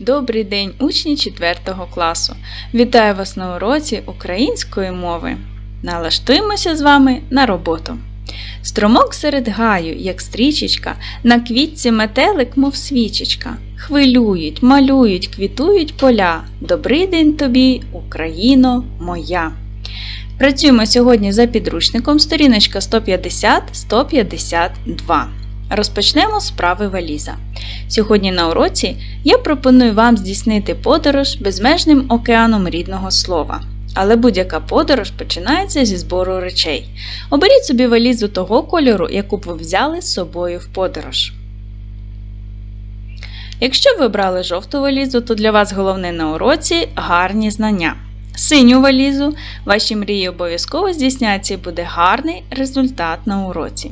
Добрий день, учні 4 класу! Вітаю вас на уроці української мови. Налаштуємося з вами на роботу. Струмок серед гаю, як стрічечка, на квітці метелик, мов свічечка. Хвилюють, малюють, квітують поля. Добрий день тобі, Україно моя! Працюємо сьогодні за підручником сторіночка 150-152. Розпочнемо з вправи валіза. Сьогодні на уроці я пропоную вам здійснити подорож безмежним океаном рідного слова. Але будь-яка подорож починається зі збору речей. Оберіть собі валізу того кольору, яку б ви взяли з собою в подорож. Якщо ви обрали жовту валізу, то для вас головне на уроці гарні знання. Синю валізу, ваші мрії обов'язково здійсняться і буде гарний результат на уроці.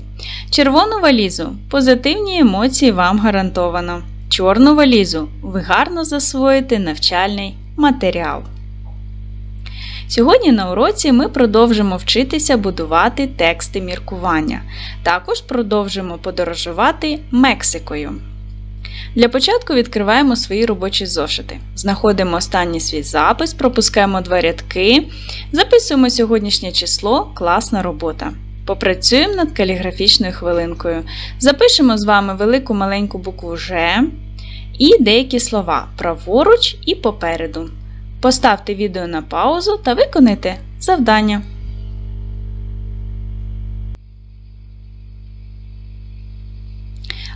Червону валізу позитивні емоції вам гарантовано. Чорну валізу ви гарно засвоїте навчальний матеріал. Сьогодні на уроці ми продовжимо вчитися будувати тексти міркування. Також продовжимо подорожувати Мексикою. Для початку відкриваємо свої робочі зошити. Знаходимо останній свій запис, пропускаємо два рядки, записуємо сьогоднішнє число, класна робота. Попрацюємо над каліграфічною хвилинкою. Запишемо з вами велику маленьку букву Ж і деякі слова праворуч і попереду. Поставте відео на паузу та виконайте завдання.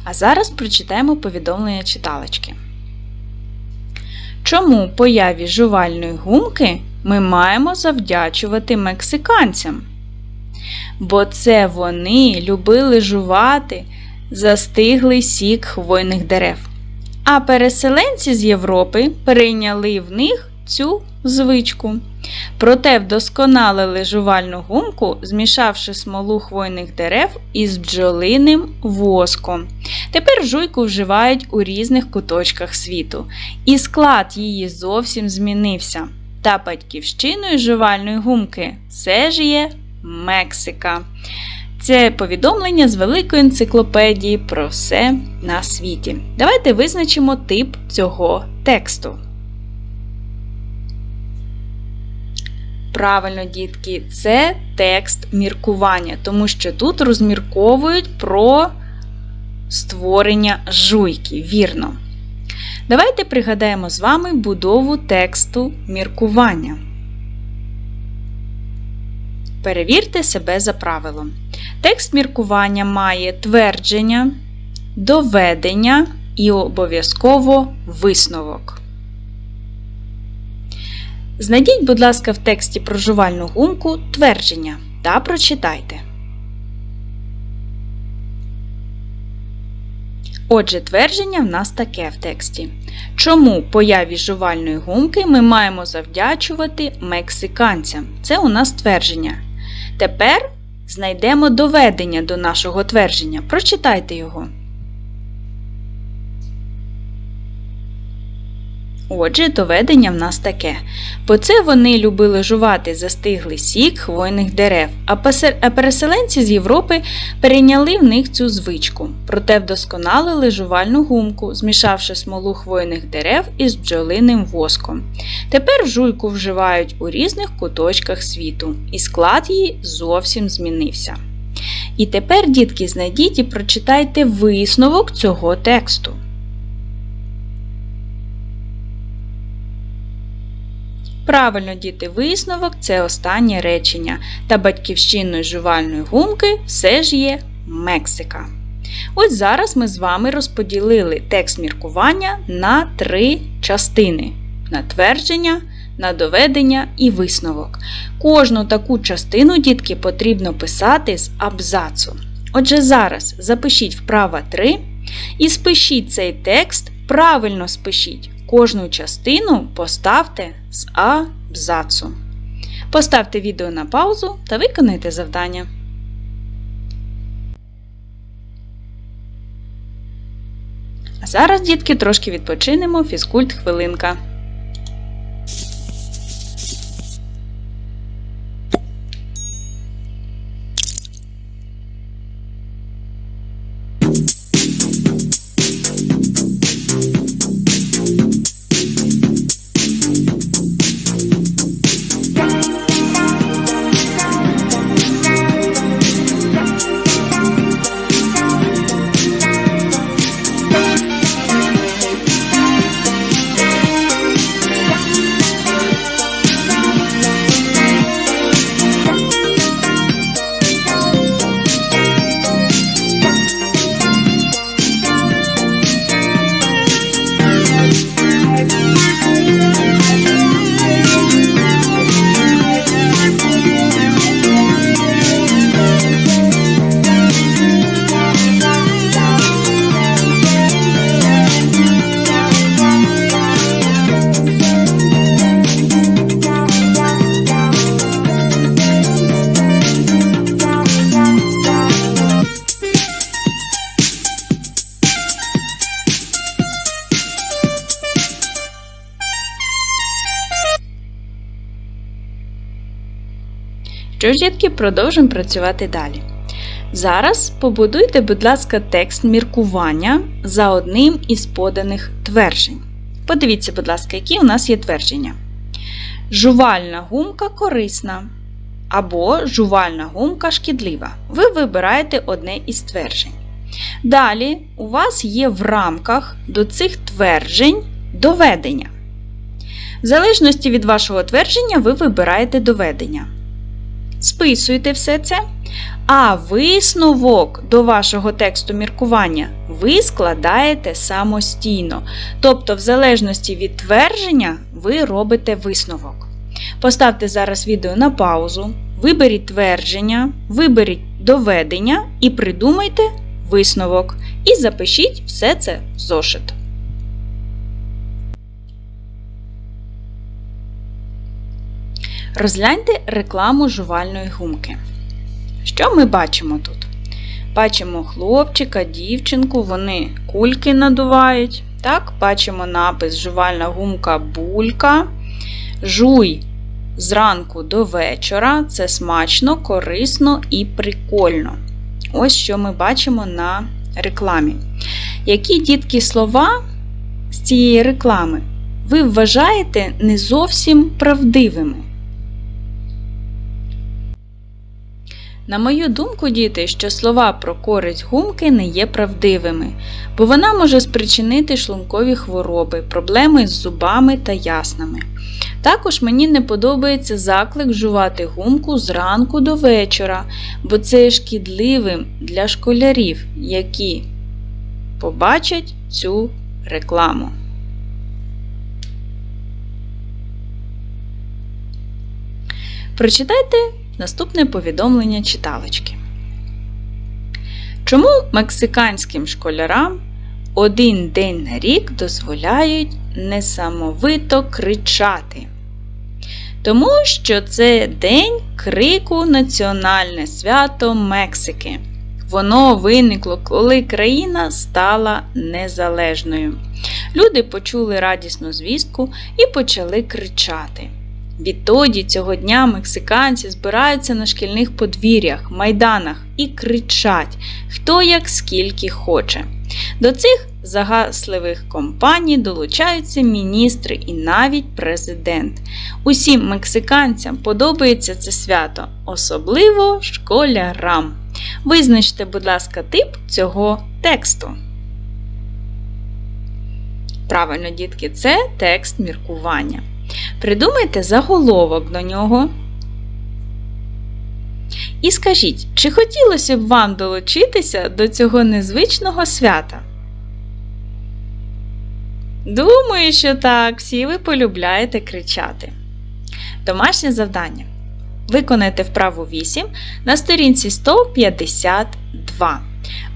А зараз прочитаємо повідомлення читалочки. Чому появі жувальної гумки ми маємо завдячувати мексиканцям? Бо це вони любили жувати застиглий сік хвойних дерев. А переселенці з Європи прийняли в них цю звичку. Проте вдосконалили жувальну гумку, змішавши смолу хвойних дерев із бджолиним воском. Тепер жуйку вживають у різних куточках світу, і склад її зовсім змінився. Та батьківщиною жувальної гумки все ж є Мексика. Це повідомлення з великої енциклопедії про все на світі. Давайте визначимо тип цього тексту. Правильно, дітки, це текст міркування, тому що тут розмірковують про створення жуйки. Вірно. Давайте пригадаємо з вами будову тексту міркування. Перевірте себе за правилом. Текст міркування має твердження, доведення і обов'язково висновок. Знайдіть, будь ласка, в тексті про жувальну гумку твердження та прочитайте. Отже, твердження в нас таке в тексті. Чому появі жувальної гумки ми маємо завдячувати мексиканцям? Це у нас твердження. Тепер знайдемо доведення до нашого твердження. Прочитайте його. Отже, доведення в нас таке. Бо це вони любили жувати застиглий сік хвойних дерев, а переселенці з Європи перейняли в них цю звичку, проте вдосконалили жувальну гумку, змішавши смолу хвойних дерев із бджолиним воском. Тепер жуйку вживають у різних куточках світу, і склад її зовсім змінився. І тепер, дітки, знайдіть і прочитайте висновок цього тексту. Правильно діти висновок це останнє речення. Та батьківщиною жувальної гумки все ж є Мексика. Ось зараз ми з вами розподілили текст міркування на три частини: на твердження, на доведення і висновок. Кожну таку частину, дітки, потрібно писати з абзацу. Отже, зараз запишіть вправа 3 і спишіть цей текст, правильно спишіть. Кожну частину поставте з абзацу. Поставте відео на паузу та виконайте завдання. А зараз, дітки, трошки відпочинемо фізкульт хвилинка. Ж, продовжимо працювати далі. Зараз побудуйте, будь ласка, текст міркування за одним із поданих тверджень. Подивіться, будь ласка, які у нас є твердження. Жувальна гумка корисна. Або жувальна гумка шкідлива. Ви вибираєте одне із тверджень. Далі у вас є в рамках до цих тверджень доведення. В залежності від вашого твердження, ви вибираєте доведення. Списуєте все це, а висновок до вашого тексту міркування ви складаєте самостійно. Тобто, в залежності від твердження, ви робите висновок. Поставте зараз відео на паузу, виберіть твердження, виберіть доведення і придумайте висновок. І запишіть все це в зошит. Розгляньте рекламу жувальної гумки. Що ми бачимо тут? Бачимо хлопчика, дівчинку, вони кульки надувають. Так, Бачимо напис жувальна гумка булька. Жуй зранку до вечора. Це смачно, корисно і прикольно. Ось що ми бачимо на рекламі. Які дітки слова з цієї реклами ви вважаєте не зовсім правдивими? На мою думку, діти, що слова про користь гумки не є правдивими, бо вона може спричинити шлункові хвороби, проблеми з зубами та яснами. Також мені не подобається заклик жувати гумку зранку до вечора, бо це є шкідливим для школярів, які побачать цю рекламу. Прочитайте наступне повідомлення читалочки. Чому мексиканським школярам один день на рік дозволяють несамовито кричати? Тому що це День крику Національне свято Мексики. Воно виникло, коли країна стала незалежною. Люди почули радісну звістку і почали кричати. Відтоді цього дня мексиканці збираються на шкільних подвір'ях, майданах і кричать, хто як скільки хоче. До цих загасливих компаній долучаються міністри і навіть президент. Усім мексиканцям подобається це свято, особливо школярам. Визначте, будь ласка, тип цього тексту. Правильно, дітки, це текст міркування. Придумайте заголовок до нього. І скажіть, чи хотілося б вам долучитися до цього незвичного свята? Думаю, що так, всі ви полюбляєте кричати. Домашнє завдання. Виконайте вправу 8 на сторінці 152.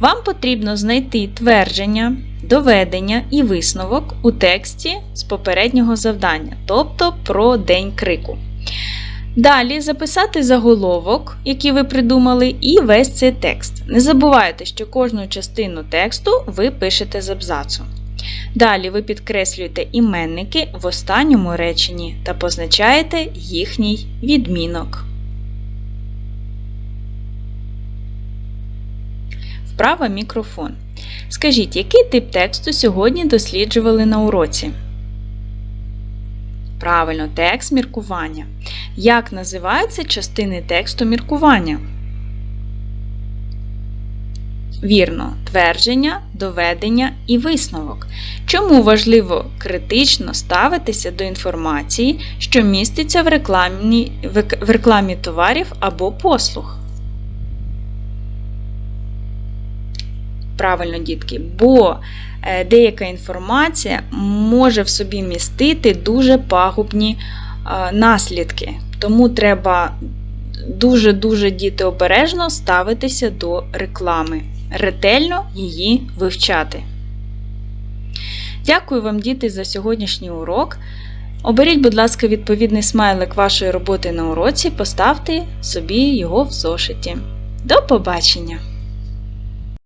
Вам потрібно знайти твердження, доведення і висновок у тексті з попереднього завдання, тобто про День крику. Далі записати заголовок, який ви придумали, і весь цей текст. Не забувайте, що кожну частину тексту ви пишете з абзацу. Далі ви підкреслюєте іменники в останньому реченні та позначаєте їхній відмінок. Вправа мікрофон. Скажіть, який тип тексту сьогодні досліджували на уроці? Правильно, текст міркування. Як називаються частини тексту міркування? Вірно, твердження, доведення і висновок. Чому важливо критично ставитися до інформації, що міститься в рекламі, в рекламі товарів або послуг? Правильно, дітки, бо е, деяка інформація може в собі містити дуже пагубні е, наслідки. Тому треба дуже-дуже діти обережно ставитися до реклами, ретельно її вивчати. Дякую вам, діти, за сьогоднішній урок. Оберіть, будь ласка, відповідний смайлик вашої роботи на уроці, поставте собі його в зошиті. До побачення!